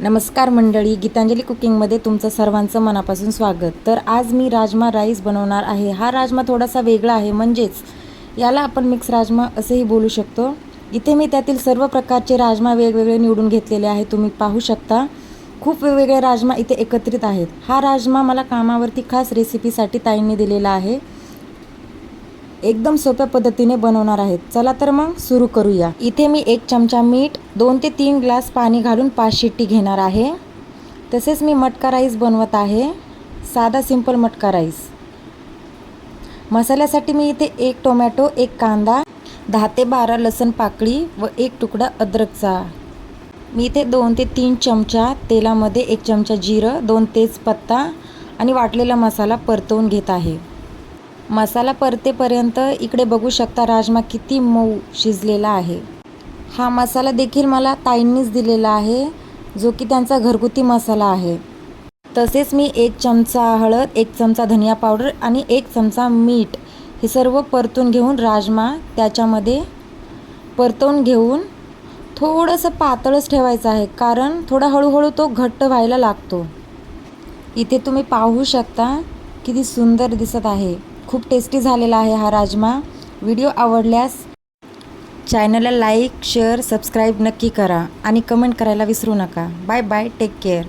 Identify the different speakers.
Speaker 1: नमस्कार मंडळी गीतांजली कुकिंगमध्ये तुमचं सर्वांचं मनापासून स्वागत. तर आज मी राजमा राईस बनवणार आहे. हा राजमा थोडासा वेगळा आहे म्हणजेच याला आपण मिक्स राजमा असेही बोलू शकतो. इथे मी त्यातील सर्व प्रकारचे राजमा वेगवेगळे निवडून घेतलेले आहे. तुम्ही पाहू शकता खूप वेगवेगळे राजमा इथे एकत्रित आहेत. हा राजमा मला कामावरती खास रेसिपीसाठी ताईंनी दिलेला आहे. एकदम सोप्या पद्धतीने बनवणार आहेत. चला तर मग सुरू करूया. इथे मी एक चमचा मीठ दोन ते तीन ग्लास पाणी घालून पाच शिट्टी घेणार आहे. तसेच मी मटका राईस बनवत आहे. साधा सिंपल मटका राईस. मसाल्यासाठी मी इथे एक टोमॅटो एक कांदा दहा ते बारा लसण पाकळी व एक तुकडा अद्रकचा मी इथे दोन ते तीन चमचा तेलामध्ये एक चमचा जिरं दोन तेजपत्ता आणि वाटलेला मसाला परतवून घेत आहे. मसाला परतेपर्यंत इकडे बघू शकता राजमा किती मऊ शिजलेला आहे. हा मसाला देखील मला ताईंनीच दिलेला आहे जो की त्यांचा घरगुती मसाला आहे. तसेच मी एक चमचा हळद एक चमचा धनिया पावडर आणि एक चमचा मीठ हे सर्व परतून घेऊन राजमा त्याच्यामध्ये परतवून घेऊन थोडंसं पातळच ठेवायचं आहे कारण थोडा हळूहळू तो घट्ट व्हायला लागतो. इथे तुम्ही पाहू शकता किती सुंदर दिसत आहे. खूप टेस्टी झालेला आहे हा राजमा. व्हिडिओ आवडल्यास चॅनलला लाईक शेअर सबस्क्राईब नक्की करा आणि कमेंट करायला विसरू नका. Bye bye take care